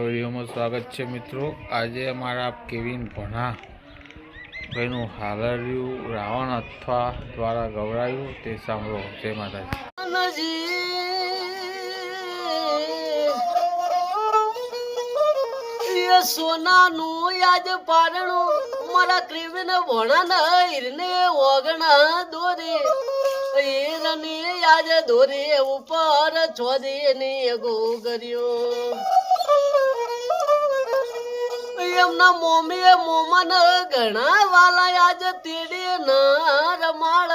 નવા વિડીયોમાં સ્વાગત છે મિત્રો. આજે અમારા કેવિન ભણા ભાઈનું હાલર્યું રાવણ અથવા દ્વારા ગવડાયું તે સાંભળો. જય માતાજી. સોનાનું યાદ પારણું મારા ક્રિવિન ભણા હીરને ઓગણા દોરે. હીરને યાદ દોરે ઉપર છોદે ને ગોગર્યો. એમના મોમીએ મોમાન ઘણા વાલા આજ તેડે ના રમાળ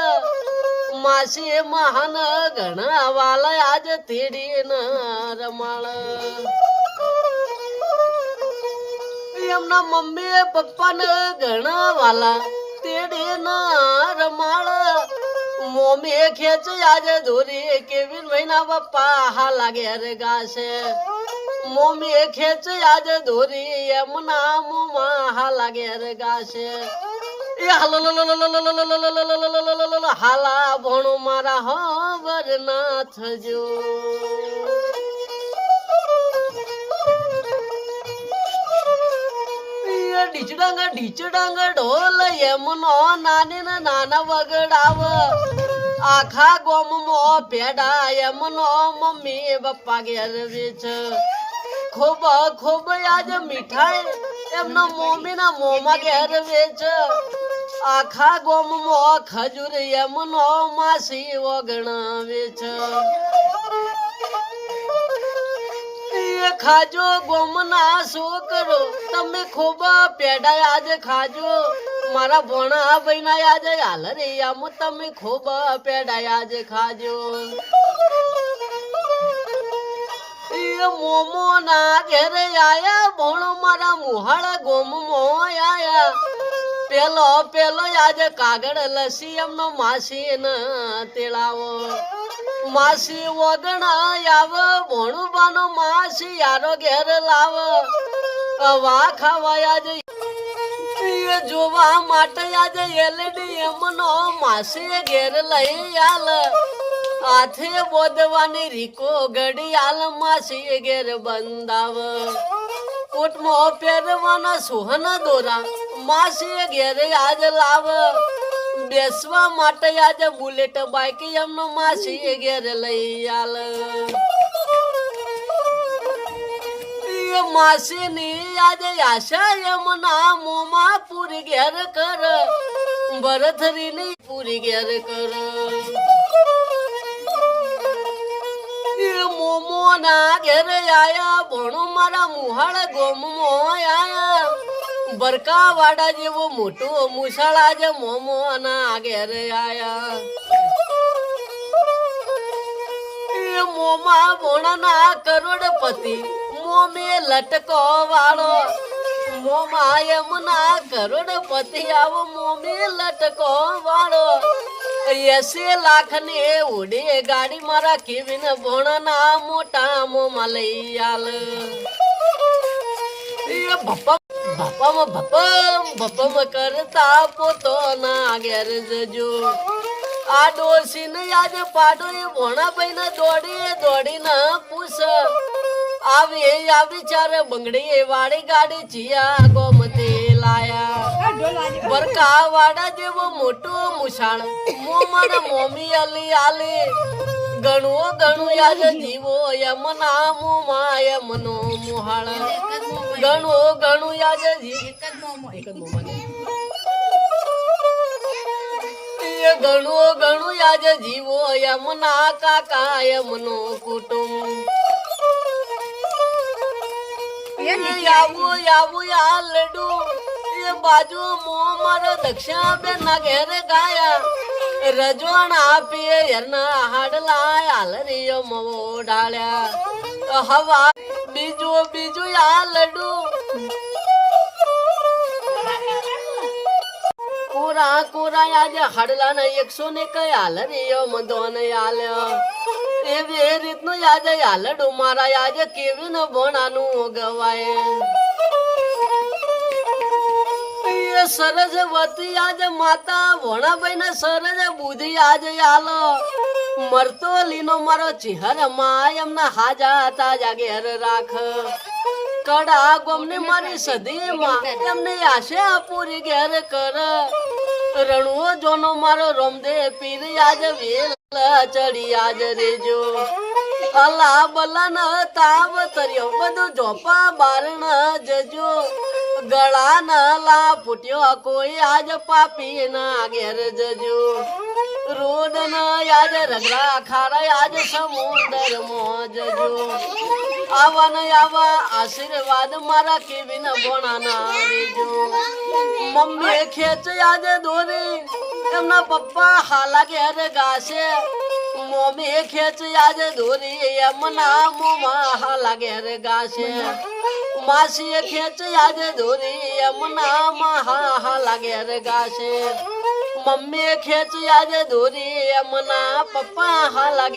માસી મહાન ઘણા વાલા આજ તેડે ના રમાળ એમના મમ્મી પપ્પાને ઘણા વાલા તેડે ના રમાળ મોમી ખેંચ આજે દોરી કેવી મહિના પપ્પા હા લાગે રે ગાશે মমিয়ে খেছে আজ ধরি এমন মোমা হালাগের গাছে হালা বন মারা হবার নাথ জো ઢીચડાંગ ઢીચડાંગ ઢોલ એમનો નાની નાના વગડાવ આખા ગોમ મો પેડા એમનો મમ્મી બપ્પા ઘેર વેચ ખૂબ ખૂબ આજ મીઠાઈ. એમના મમ્મી ના મોમાં ઘેર વેચ. આખા ગોમમાં ખજૂર એમનો માસી વગણા છે. ખાજો ગોમના છોકરો, તમે ખૂબ પેડા આજે ખાજો. મારા ભોણા ભાઈના આજે હાલ રે આમ તમે ખૂબ પેડા આજે ખાજો. એ મોમો ના ઘેરે આયા ભોણો મારા મુહાળ ગોમમો આયા. પેલો પેલો આજે કાગળ લસી એમનો માસી ન તેડાવો. માસી વગણા આવ ભોણું બાનો માસી યારો ઘેર લાવ. વા ખાવાયા જ જોવા માટે આજે એલડી એમનો માસી ઘેર લઈ આલ. હાથે વધવાની રીકો ઘડિયાલ માસી ઘેર બંધાવ. કોટમાં પહેરવાના સુહન દોરા માસી ઘેર આજ લાવ. બેસવા માટે આજે બુલેટ બાઈક એમનો માસી ઘેર લઈ આલ. માસીની આજે આશા એમના મોમાં પૂરી ઘેર કર. ભરથરીની પૂરી ઘેર કર. ના ઘેર આયા ભણો મારા મુહાળ ગોમો આયા. બરકા વાડા જેવો મોટો મુસાળા જે મોમો ના ઘેર આયા. એ મોમા ભોણાના કરોડપતિ, મોમે લટકો વાળો. મોમા એમના કરોડપતિ આવો મોમે લટકો વાળો. એસી લાખની ઉડી ગાડી મારા કેવીન ભોણાના મોટા મોમાં લઈ આલ. ભપમ ભપમ ભપમ ભપ્પમ કરતા પોતો ના ઘેર જજો. આ ડોસી ને યાદ પાડો એ ભોણા ભાઈ ને દોડી દોડી ને પૂછ. આવી આવી ચારે બંગડી વાળી ગાડી ચિયા ગોમતી બરકા વાડા જેવો મોટો મુસાણ. મોમાં મોમી અલી આલી. આલે ગણો ગણો યાદ જીવો યમ નામો માય મનો મુહાળ ગણો ગણો યાદ જી એક જ ગણો ગણો યાદ જીવો યમ ના કાકા યમનો કુટુંબ. આવો આવો આ લડું. એ બાજુ મો મારો દક્ષિણા બેન ના ઘેરે ગાયા. રજવાણ આપીએ એના હાડલા હાલરીયો મવો ડાળ્યા હવા બીજું બીજું આ લડુ કોરા કોરા આજે હાડલા ને એકસો ને કઈ હાલરીયો મંદો ને આલ્યો. એવી રીતનું યાદ હાલડું મારા આજે કેવી ને ભણાનું ગવાય. એ સરસ્વતી આજે માતા વણાભાઈ ને સરજ બુદ્ધિ આજે આલો મરતો લીનો મારો ચિહરમાં એમના હાજા તાજા ઘેર રાખ. કડા ગોમની મારી સદીમાં એમને આશે પૂરી ઘેર કર. રણુઓ જોનો મારો રોમદે પીર, આજ વેલ ચડી આજ રેજો. અલા બલન તાવ તર્યો, બધું જોપા બારણ જજો. ગળા ન લા ફૂટ્યો, કોઈ આજ પાપી ના ઘેર જજો. રોડ ન યાદ રગડા ખારા, આજ સમુદર જજો. આવા ન આવા આશીર્વાદ મારા કેવીન ભોણા ના રેજો મમ્મી ખેંચ યાદ દોરી, એમના પપ્પા હાલા ઘેર ગાશે. મમ્મી ખેંચ યાદ દોરી એમના મોમાં હાલા ઘેર ગાશે. માસીએ ખેંચ યાદ દોરી એમના મહા હાલા ઘેર ગાશે. મમ્મીએ ખેંચ યાદ દોરી એમના પપ્પા હાલા